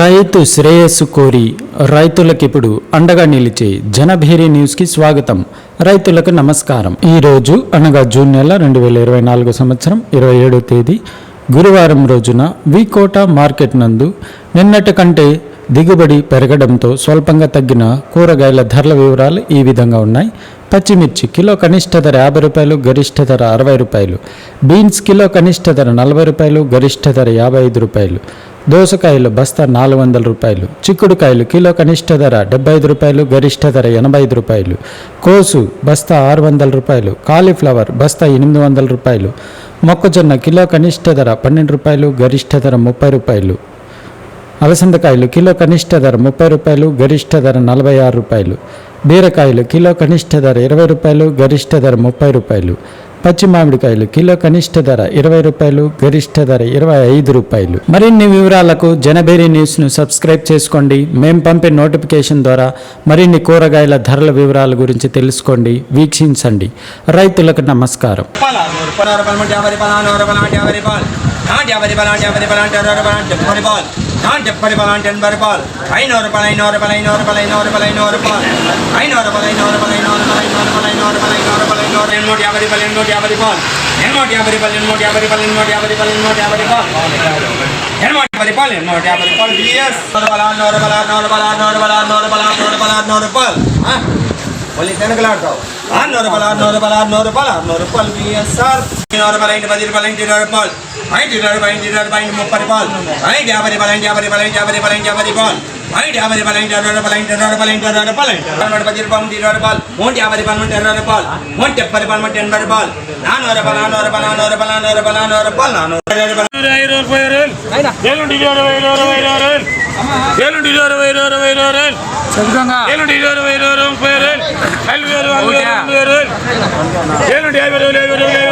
రైతు శ్రేయస్సు కోరి రైతులకు ఇప్పుడు అండగా నిలిచే జనభేరి న్యూస్కి స్వాగతం. రైతులకు నమస్కారం. ఈ రోజు అనగా జూన్ నెల రెండు వేల ఇరవై నాలుగు సంవత్సరం ఇరవై ఏడో తేదీ గురువారం రోజున వికోట మార్కెట్ నందు నిన్నటి కంటే దిగుబడి పెరగడంతో స్వల్పంగా తగ్గిన కూరగాయల ధరల వివరాలు ఈ విధంగా ఉన్నాయి. పచ్చిమిర్చి కిలో కనిష్ట ధర యాభై రూపాయలు గరిష్ట ధర అరవై రూపాయలు. బీన్స్ కిలో కనిష్ట ధర నలభై రూపాయలు గరిష్ట ధర యాభై ఐదు రూపాయలు. దోసకాయలు బస్తా నాలుగు వందల రూపాయలు చిక్కుడుకాయలు కిలో కనిష్ట ధర డెబ్బై ఐదు రూపాయలు గరిష్ట ధర ఎనభై ఐదు రూపాయలు. కోసు బస్తా ఆరు వందల రూపాయలు కాలీఫ్లవర్ బస్తా ఎనిమిది వందల రూపాయలు మొక్కజొన్న కిలో కనిష్ట ధర పన్నెండు రూపాయలు గరిష్ట ధర ముప్పై రూపాయలు. అలసందకాయలు కిలో కనిష్ట ధర ముప్పై రూపాయలు గరిష్ట ధర నలభై ఆరు రూపాయలు. బీరకాయలు కిలో కనిష్ట ధర ఇరవై రూపాయలు గరిష్ట ధర ముప్పై రూపాయలు. పచ్చి మామిడికాయలు కిలో కనిష్ట ధర ఇరవై రూపాయలు గరిష్ట ధర ఇరవై ఐదు రూపాయలు మరిన్ని వివరాలకు జనబేరి న్యూస్ను సబ్స్క్రైబ్ చేసుకోండి మేం పంపే నోటిఫికేషన్ ద్వారా మరిన్ని కూరగాయల ధరల వివరాల గురించి తెలుసుకోండి వీక్షించండి రైతులకు నమస్కారం యాభై రూపాయలు நான் எப்படி பலான் என்பது பால் ஐநூறு பல ஐநூறு பல ஐநூறு பல ஐநூறு பல ஐநூறு பால் ஐநூறு பல ஐநூறு பல ஐநூறு பல ஐநூறு பல ஐநூறு பல ஐநூறு பல ஐநூறு எண்ணூற்றி அவரி பல் எண்ணூற்றி அவரி பால் எண்ணூற்றி அவரி பல் எண்ணூற்றி அவரி பல் எண்ணூற்றி அவரி பல் எண்ணூற்றி அவரி பால் எண்ணூற்றி அவரி பால் எண்ணூற்றி அவரி பால் பிஎஸ் நூறு பல நூறு பல நூறு பல நூறு பல நூறு பல நூறு பல நூறு பால் ஒலி தெனக்கலாட்டோம் ஆறுநூறு பல ஆறுநூறு பல ஆறுநூறு பல ஆறுநூறு பால் பிஎஸ்ஆர் నలభై రెండు పది రూపాయలు ఇంటి రూపాయలు ఐదు రూపాయలు ఇంటి రూపాయలు ఇంటి ముప్పై రూపాయలు ఐదు యాభై రూపాయలు ఇంటి యాభై రూపాయలు ఇంటి యాభై రూపాయలు ఇంటి యాభై రూపాయలు ఐదు యాభై రూపాయలు ఇంటి అరవై రూపాయలు ఇంటి ఇరవై రూపాయలు ఇంటి ఇరవై రూపాయలు నూట పది రూపాయలు ఉంటే ఇరవై రూపాయలు నూట యాభై రూపాయలు ఉంటే ఇరవై రూపాయలు నూట డెబ్బై రూపాయలు ఉంటే ఎనభై రూపాయలు నానూరు రూపాయలు నానూరు రూపాయలు నానూరు రూపాయలు నానూరు రూపాయలు నానూరు రూపాయలు నానూరు రూపాయలు ఏడు యాభై రూపాయలు